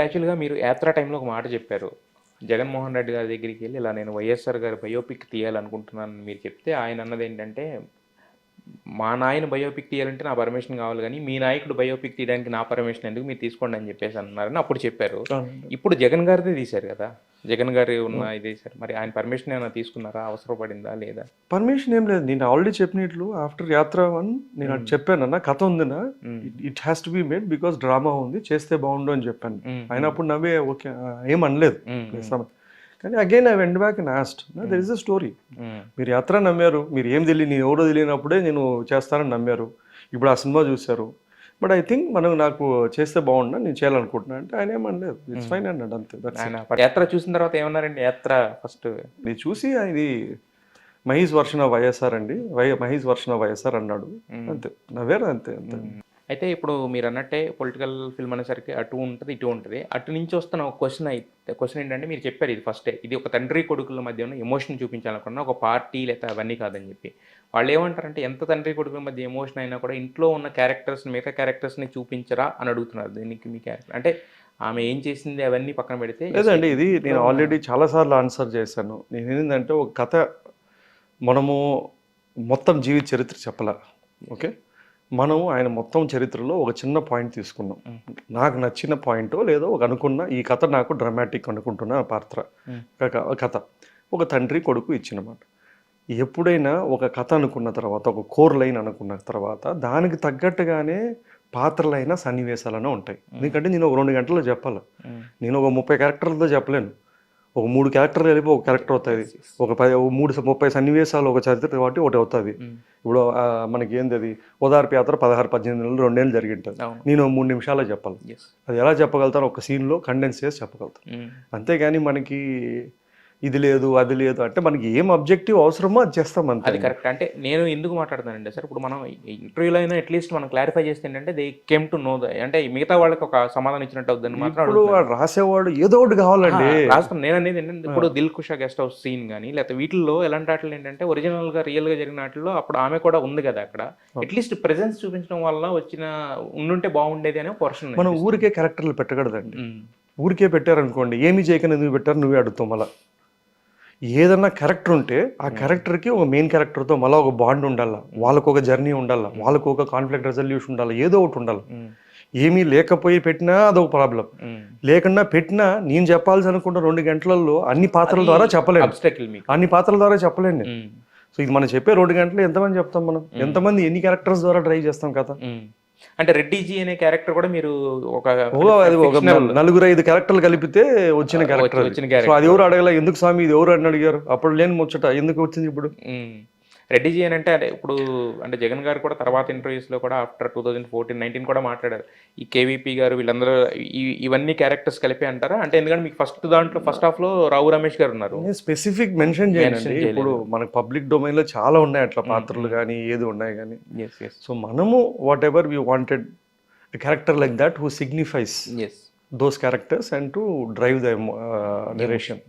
యాక్చువల్గా మీరు యాత్ర టైంలో ఒక మాట చెప్పారు. జగన్మోహన్ రెడ్డి గారి దగ్గరికి వెళ్ళి ఇలా నేను వైఎస్ఆర్ గారి బయోపిక్ తీయాలనుకుంటున్నాను మీరు చెప్తే ఆయన అన్నది ఏంటంటే మా నాయన బయోపిక్ తీయాలంటే నా పర్మిషన్ కావాలి కానీ మీ నాయకుడు బయోపిక్ తీయడానికి నా పర్మిషన్ ఎందుకు? మీరు తీసుకోండి అని చెప్పేసి అన్నారని అప్పుడు చెప్పారు. ఇప్పుడు జగన్ గారిదే తీశారు కదా? జగన్ గారి ఉన్న ఇది తీశారు మరి ఆయన పర్మిషన్ ఏమైనా తీసుకున్నారా? అవసరపడిందా లేదా? పర్మిషన్ ఏం లేదు. నేను ఆల్రెడీ చెప్పినట్లు ఆఫ్టర్ యాత్ర వన్ నేను అది చెప్పానన్న కథ ఉందినా. It has to be made because drama ఉంది. చేస్తే బాగుండు అని చెప్పాను. అప్పుడు నవ్వే ఓకే ఏం అనలేదు. కానీ again I went back and asked there is a story. మీరు యాత్ర నమ్మారు మీరు ఏం తెలియదు నేను ఎవరో తెలియనప్పుడే నేను చేస్తానని నమ్మారు. ఇప్పుడు ఆ సినిమా చూశారు. బట్ ఐ థింక్ మనం నాకు చేస్తే బాగుండు నేను చేయాలనుకుంటున్నా అంటే ఆయన ఏమనలేదు. ఇట్స్ ఫైన్ అన్నాడు అంతే యాత్ర చూసిన తర్వాత ఏమన్నారండి? యాత్ర ఫస్ట్ ఇది చూసి ఇది మహేష్ వర్షణ వైఎస్ఆర్ అండి వై మహేష్ వర్షణ వైఎస్ఆర్ అన్నాడు. అంతే నవ్వారు అంతే అంతే. అయితే ఇప్పుడు మీరు అన్నట్టే పొలిటికల్ ఫిల్మ్ అనేసరికి అటు ఉంటుంది ఇటు ఉంటుంది. అటు నుంచి వస్తున్న ఒక క్వశ్చన్ అయితే క్వశ్చన్ ఏంటంటే మీరు చెప్పారు ఇది ఫస్టే. ఇది ఒక తండ్రి కొడుకుల మధ్య ఉన్న ఎమోషన్ చూపించాలనుకున్నా ఒక పార్టీ లేదా అవన్నీ కాదని చెప్పి. వాళ్ళు ఏమంటారంటే ఎంత తండ్రి కొడుకుల మధ్య ఎమోషన్ అయినా కూడా ఇంట్లో ఉన్న క్యారెక్టర్స్ మిగతా క్యారెక్టర్స్ని చూపించరా అని అడుగుతున్నారు. దీనికి మీ క్యారెక్టర్ అంటే ఆమె ఏం చేసింది అవన్నీ పక్కన పెడితే లేదండి ఇది నేను ఆల్రెడీ చాలాసార్లు ఆన్సర్ చేశాను. నేను ఏంటంటే ఒక కథ మనము మొత్తం జీవిత చరిత్ర చెప్పాల. ఓకే? మనము ఆయన మొత్తం చరిత్రలో ఒక చిన్న పాయింట్ తీసుకున్నాం. నాకు నచ్చిన పాయింట్ లేదో ఒక అనుకున్న ఈ కథ నాకు డ్రామాటిక్ అనుకుంటున్న పాత్ర కథ. ఒక తండ్రి కొడుకు ఇచ్చినమాట. ఎప్పుడైనా ఒక కథ అనుకున్న తర్వాత ఒక కోర్ లైన్ అనుకున్న తర్వాత దానికి తగ్గట్టుగానే పాత్రలైన సన్నివేశాలనే ఉంటాయి. ఎందుకంటే నేను ఒక రెండు గంటల్లో చెప్పాలి. నేను ఒక ముప్పై క్యారెక్టర్లతో చెప్పలేను. ఒక మూడు క్యారెక్టర్లు కలిపి ఒక క్యారెక్టర్ అవుతుంది. ఒక పది మూడు ముప్పై సన్నివేశాలు ఒక చరిత్ర కాబట్టి ఒకటి అవుతుంది. మ్మ్. ఇప్పుడు మనకి ఏంది అది ఓదార్పు యాత్ర పదహారు పద్దెనిమిది నెలలు రెండేళ్ళు జరిగింటుంది. నేను మూడు నిమిషాల్లో చెప్పాలి. అది ఎలా చెప్పగలుగుతాను ఒక సీన్లో కండెన్స్ చేసి చెప్పగలుగుతాను అంతేగాని మనకి ఇది లేదు అది లేదు అంటే మనకి ఏం అబ్జెక్టివ్ అవసరమో అది చేస్తాం అంతే అది కరెక్ట్ అంటే నేను ఎందుకు మాట్లాడుతానంటే సార్ ఇప్పుడు మనం ఇంటర్వ్యూలో అయినా అట్లీస్ట్ మనం క్లారిఫై చేస్తే ఏంటంటే they came to know the అంటే మిగతా వాళ్ళకి ఒక సమాధానం ఇచ్చినట్టు అవుతుందని మాత్రం రాసేవాడు ఏదో ఒకటి కావాలండి. రాష్ట్రం నేను అనేది ఏంటంటే ఇప్పుడు Dil Kusha guest house scene కానీ లేకపోతే వీటిల్లో ఎలాంటి ఆటలు ఏంటంటే ఒరిజినల్గా రియల్గా జరిగిన ఆటల్లో అప్పుడు ఆమె కూడా ఉంది కదా అక్కడ. అట్లీస్ట్ ప్రెసెన్స్ చూపించడం వల్ల వచ్చిన ఉండుంటే బాగుండేది అనే పోర్షన్ మనం ఊరికే క్యారెక్టర్లు పెట్టకూడదండి. ఊరికే పెట్టారనుకోండి ఏమి చేయకని ఎందుకు పెట్టారు? నువ్వే అడుగుతావు మళ్ళా. ఏదన్నా క్యారెక్టర్ ఉంటే ఆ క్యారెక్టర్కి ఒక మెయిన్ క్యారెక్టర్తో మళ్ళీ ఒక బాండ్ ఉండాలి. వాళ్ళకు ఒక జర్నీ ఉండాలి. వాళ్ళకు ఒక కాన్ఫ్లిక్ట్ రెజల్యూషన్ ఉండాలి. ఏదో ఒకటి ఉండాలి. ఏమీ లేకపోయి పెట్టినా అదొక ప్రాబ్లం లేకుండా పెట్టినా నేను చెప్పాల్సి అనుకున్న రెండు గంటలలో అన్ని పాత్రల ద్వారా చెప్పలేను. అన్ని పాత్రల ద్వారా చెప్పలేను. సో ఇది మనం చెప్పే రెండు గంటలు ఎంతమంది చెప్తాం మనం? ఎంతమంది ఎన్ని క్యారెక్టర్స్ ద్వారా ట్రై చేస్తాం కదా. అంటే రెడ్డిజీ అనే క్యారెక్టర్ కూడా మీరు ఒక నలుగురు ఐదు క్యారెక్టర్లు కలిపితే వచ్చిన క్యారెక్టర్. వచ్చిన క్యారెక్టర్ అది ఎవరు అడగల? ఎందుకు స్వామి ఇది ఎవరు అని అడిగారు? అప్పుడు లేని ముచ్చట. ఎందుకు వచ్చింది ఇప్పుడు? రెడ్డిజీ అని అంటే అదే ఇప్పుడు అంటే జగన్ గారు కూడా తర్వాత ఇంటర్వ్యూస్లో కూడా after two thousand fourteen nineteen కూడా మాట్లాడారు. ఈ కేవీపీ గారు వీళ్ళందరూ ఈ- ఇవన్నీ క్యారెక్టర్స్ కలిపి అంటారా? అంటే ఎందుకంటే మీకు ఫస్ట్ దాంట్లో ఫస్ట్ హాఫ్లో రావు రమేష్ గారు ఉన్నారు. స్పెసిఫిక్ మెన్షన్ చేయండి. ఇప్పుడు మనకు పబ్లిక్ డొమైన్లో చాలా ఉన్నాయి అట్లా పాత్రలు కానీ ఏది ఉన్నాయి కానీ ఎస్ ఎస్ సో మనము whatever we wanted character like that who signifies S those characters and to drive the narration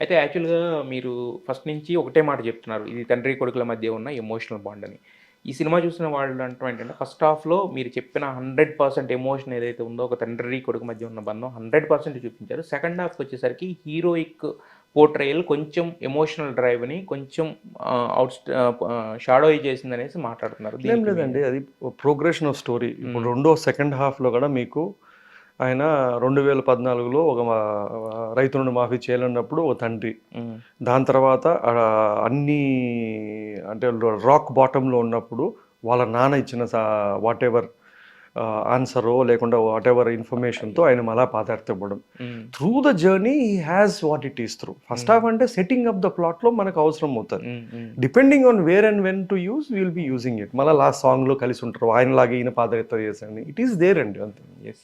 అయితే యాక్చువల్గా మీరు ఫస్ట్ నుంచి ఒకటే మాట చెప్తున్నారు. ఇది తండ్రి కొడుకుల మధ్య ఉన్న ఎమోషనల్ బాండ్ అని. ఈ సినిమా చూసిన వాళ్ళు అంటాం ఏంటంటే ఫస్ట్ హాఫ్లో మీరు చెప్పిన హండ్రెడ్ పర్సెంట్ ఎమోషన్ ఏదైతే ఉందో ఒక తండ్రి కొడుకు మధ్య ఉన్న బంధం హండ్రెడ్ పర్సెంట్ చూపించారు. సెకండ్ హాఫ్కి వచ్చేసరికి హీరోయిక్ పోర్ట్రయల్ కొంచెం ఎమోషనల్ డ్రైవ్ని కొంచెం అవుట్ షాడో చేసింది అనేసి మాట్లాడుతున్నారు. లేదండి అది ప్రోగ్రెషన్ ఆఫ్ స్టోరీ ఇప్పుడు రెండో సెకండ్ హాఫ్లో కూడా మీకు ఆయన రెండు వేల పద్నాలుగులో ఒక రైతు నుండి మాఫీ చేయలేనప్పుడు ఒక తండ్రి. దాని తర్వాత అన్ని అంటే రాక్ బాటంలో ఉన్నప్పుడు వాళ్ళ నాన్న ఇచ్చిన వాట్ ఎవర్ ఆన్సరో లేకుండా వాట్ ఎవర్ ఇన్ఫర్మేషన్తో ఆయన మళ్ళా పాదార్థపడడం మ్మ్. Through the journey he has what it is through first half అంటే సెట్టింగ్ అప్ ద ప్లాట్లో మనకు అవసరం అవుతుంది. Depending on where and when to use will be using it మళ్ళీ లాస్ట్ సాంగ్లో కలిసి ఉంటారు. ఆయనలాగే ఈయన పాదయాత్ర చేసండి ఇట్ ఈస్ దేర్ అండి అంతే ఎస్